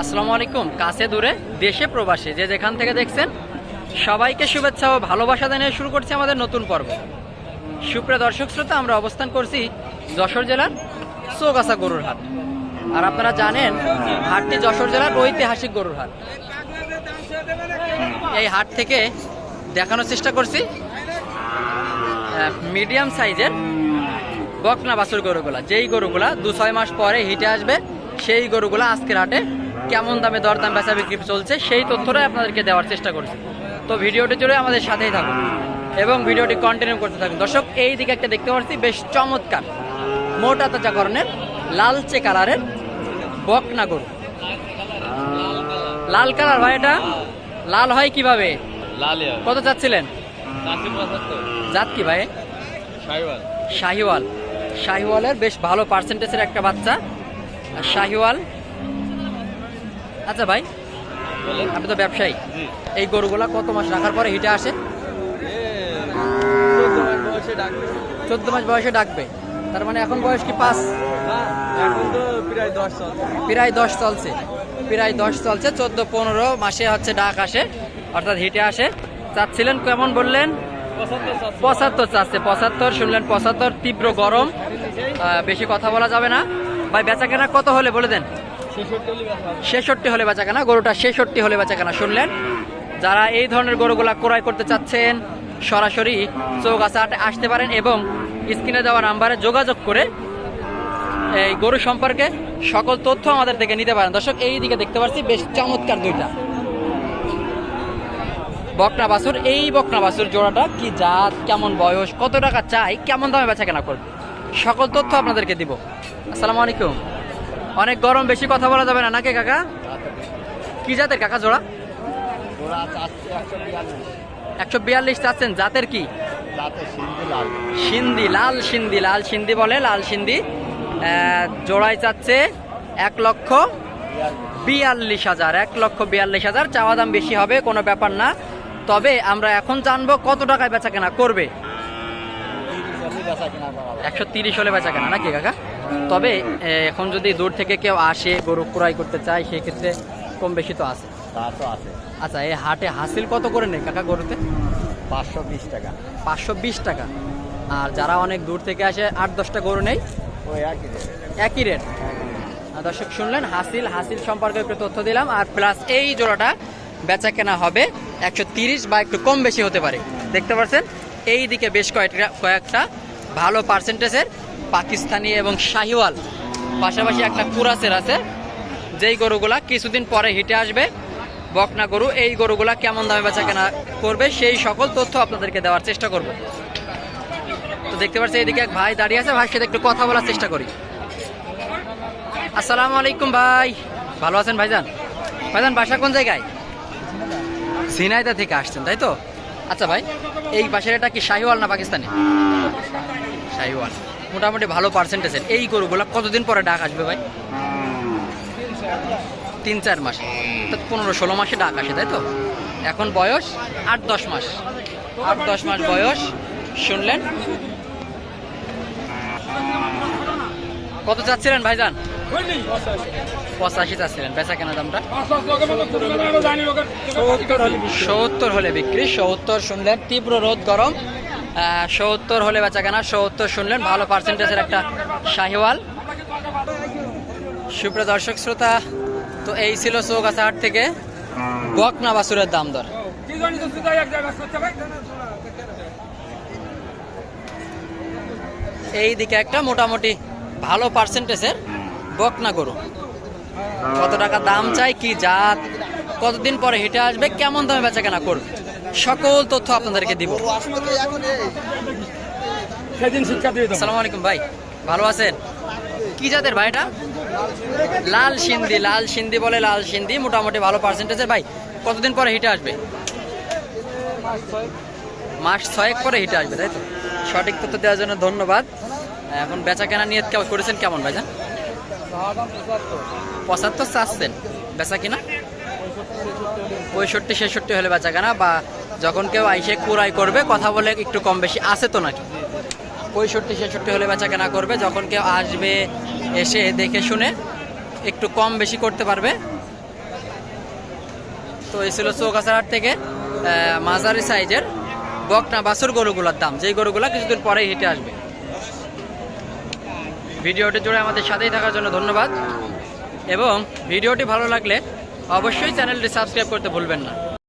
আসসালামু আলাইকুম। কাছে দূরে, দেশে প্রবাসে, যে যেখান থেকে দেখছেন, সবাইকে শুভেচ্ছা ও ভালোবাসা জানিয়ে শুরু করছি আমাদের নতুন পর্ব। সুপ্রিয় দর্শক শ্রোতা, আমরা অবস্থান করছি যশোর জেলার চৌগাছা গরুর হাট। আর আপনারা জানেন, হাটটি যশোর জেলার ঐতিহাসিক গরুর হাট। এই হাট থেকে দেখানোর চেষ্টা করছি মিডিয়াম সাইজের বকনা বাসুর গরুগুলা। যেই গরুগুলা দু ছয় মাস পরে হিটে আসবে সেই গরুগুলা আজকের হাটে কেমন দামে দরদাম বেচা বিক্রি চলছে সেই তথ্যটাই আপনাদেরকে দেওয়ার চেষ্টা করছি। তো ভিডিওটি জুড়ে আমাদের সাথেই থাকুন এবং ভিডিওটি কন্টিনিউ করতে থাকুন। দর্শক এই দিকে একটা দেখতে পাচ্ছি বেশ চমৎকার। মোটা তাজাকরণের লালচে কালারের বকনা গরু। লাল কালার ভাই এটা? লাল হয় কীভাবে? লালে কত চাচ্ছিলেন? জাত কি ভাই? শাহিওয়াল। শাহিওয়ালের বেশ ভালো পার্সেন্টেজের একটা বাচ্চা। শাহিওয়াল। আচ্ছা ভাই আপনি তো ব্যবসায়ী। এই গরুগুলা কত মাস রাখার পরে হিটে আসে? চোদ্দ মাস বয়সে ডাকবে। তার মানে এখন বয়স কি পাঁচ? হ্যাঁ এখন তো প্রায় দশ চলছে। প্রায় দশ চলছে। প্রায় দশ চলছে চোদ্দ পনেরো মাসে হচ্ছে ডাক আসে অর্থাৎ হিটে আসে। চাচ্ছিলেন কেমন বললেন? পঁচাত্তর চাচ্ছে। পঁচাত্তর শুনলেন পঁচাত্তর তীব্র গরম। বেশি কথা বলা যাবে না। ভাই বেচা কেনা কত হলে বলে দেন? ছেষট্টি হলে বেচা কেনা। গরুটা ছেষট্টি হলে বেচা কেনা শুনলেন? যারা এই ধরনের গরুগুলা ক্রয় করতে চাচ্ছেন সরাসরি চৌগাছা হাটে আসতে পারেন এবং স্ক্রিনে দেওয়া নাম্বারে যোগাযোগ করে এই গরু সম্পর্কে সকল তথ্য আমাদের থেকে নিতে পারেন। দর্শক এই দিকে দেখতে পাচ্ছি বেশ চমৎকার দুইটা। বকনা বাছুর এই বকনা বাছুর জোড়াটা কি জাত কেমন বয়স কত টাকা চাই কেমন দামে বেচা কেনা করবে? সকল তথ্য আপনাদেরকে দিব। আসসালামু আলাইকুম। অনেক গরম বেশি কথা বলা যাবে না। নাকি কাকা? কি জাতের কাকা জোড়া? একশো বিয়াল্লিশ চাচ্ছেন। জাতের কি? সিন্ধি লাল সিন্ধি লাল সিন্ধি বলে লাল আহ, জোড়ায় চাচ্ছে এক লক্ষ বিয়াল্লিশ হাজার এক লক্ষ বিয়াল্লিশ হাজার। চাওয়া দাম বেশি হবে কোনো ব্যাপার না। তবে আমরা এখন জানব কত টাকায় বেচা কেনা করবে। একশো তিরিশ হলে বেচা কেনা নাকি কাকা? তবে এখন যদি দূর থেকে কেউ আসে গরু ক্রয় করতে চায় সেক্ষেত্রে কম বেশি তো আছে। তা তো আছে। আচ্ছা এই হাটে হাসিল কত করে নেই কাকা গরুতে? পাঁচশো বিশ টাকা। পাঁচশো বিশ টাকা। আর যারা অনেক দূর থেকে আসে আট দশটা গরু নেই? ওই একই রেট। একই রেট। দর্শক শুনলেন হাসিল হাসিল সম্পর্কে একটু তথ্য দিলাম। আর প্লাস এই জোড়াটা বেচা কেনা হবে একশো তিরিশ বা একটু কম বেশি হতে পারে। দেখতে পাচ্ছেন? এই দিকে বেশ কয়েকটা কয়েকটা ভালো পার্সেন্টেজের পাকিস্তানি এবং শাহিওয়াল। পাশাপাশি একটা কুরাসের আছে। যেই গরুগুলা কিছুদিন পরে হিটে আসবে, বকনা গরু, এই গরুগুলা কেমন দামে বেচা কেনা করবে, সেই সকল তথ্য আপনাদেরকে দেওয়ার চেষ্টা করব। তো দেখতে পাচ্ছি এদিকে এক ভাই দাঁড়িয়ে আছে। ভাইয়ের সাথে একটু কথা বলার চেষ্টা করি। আসসালামু আলাইকুম ভাই। ভালো আছেন ভাইজান? ভাইজান, বাসা কোন জায়গায়? ঝিনাইদা থেকে আসছেন, তাই তো? আচ্ছা ভাই, এই পাশের এটা কি শাহিওয়াল না পাকিস্তানি? শাহিওয়াল। মোটামুটি ভালো পার্সেন্টেজ এই গরুগুলো কতদিন পরে ডাক আসবে ভাই? তিন, চার মাস। পনেরো, ষোলো মাসে ডাক আসে, তাই তো? এখন বয়স আট, দশ মাস। আট, দশ মাস বয়স। শুনলেন? কত চাচ্ছিলেন ভাইজান? পঁচাশি চাচ্ছিলেন। বেচা কেনা দামটা? সত্তর হলে বিক্রি, সত্তর শুনলেন, তীব্র রোদ গরম। সত্তর হলে বেচা কেনা, সত্তর শুনলেন, ভালো পার্সেন্টেজের একটা শাহিওয়াল। সুপ্রিয় দর্শক, শ্রোতা, তো এই ছিল চৌগাছা হাট থেকে বকনা বাসুরের দাম দর। এই দিকে একটা মোটামুটি ভালো পার্সেন্টেজের বকনা গরু। কত টাকা দাম চাই, কি জাত, কতদিন পরে হেঁটে আসবে, কেমন দামে বেচা কেনা করবে? সকল তথ্য আপনাদেরকে দিব। আসসালামু আলাইকুম ভাই ভালো আছেন? কি জাতের ভাই এটা? লাল সিন্ধি লাল সিন্ধি বলে লাল সিন্ধি মোটামুটি ভালো পার্সেন্টেজের ভাই কতদিন পরে হিটে আসবে? মাস ছয়েক পরে হিটে আসবে তাই তো? সঠিক তথ্য দেওয়ার জন্য ধন্যবাদ। এখন বেচা কেনা নিয়ে কেমন করেছেন কেমন ভাইজান পঁচাত্তর চাচ্ছেন বেচা কিনা পঁয়ষট্টি ছেষট্টি হলে বেচা কেনা বা যখন কেউ আইসে কুড়াই করবে, কথা বলে একটু কম বেশি, আছে তো নাকি? পঁয়ষট্টি, ছেষট্টি হলে বেচা কেনা করবে, যখন কেউ আসবে, এসে দেখে শুনে একটু কম বেশি করতে পারবে। তো এই ছিল চৌকাছার থেকে মাঝারি সাইজের বকনা বাছুর গরুগুলোর দাম, যেই গরুগুলো কিছুদিন পরেই হেঁটে আসবে। ভিডিওটি জুড়ে আমাদের সাথেই থাকার জন্য ধন্যবাদ। এবং ভিডিওটি ভালো লাগলে অবশ্যই চ্যানেলটি সাবস্ক্রাইব করতে ভুলবেন না।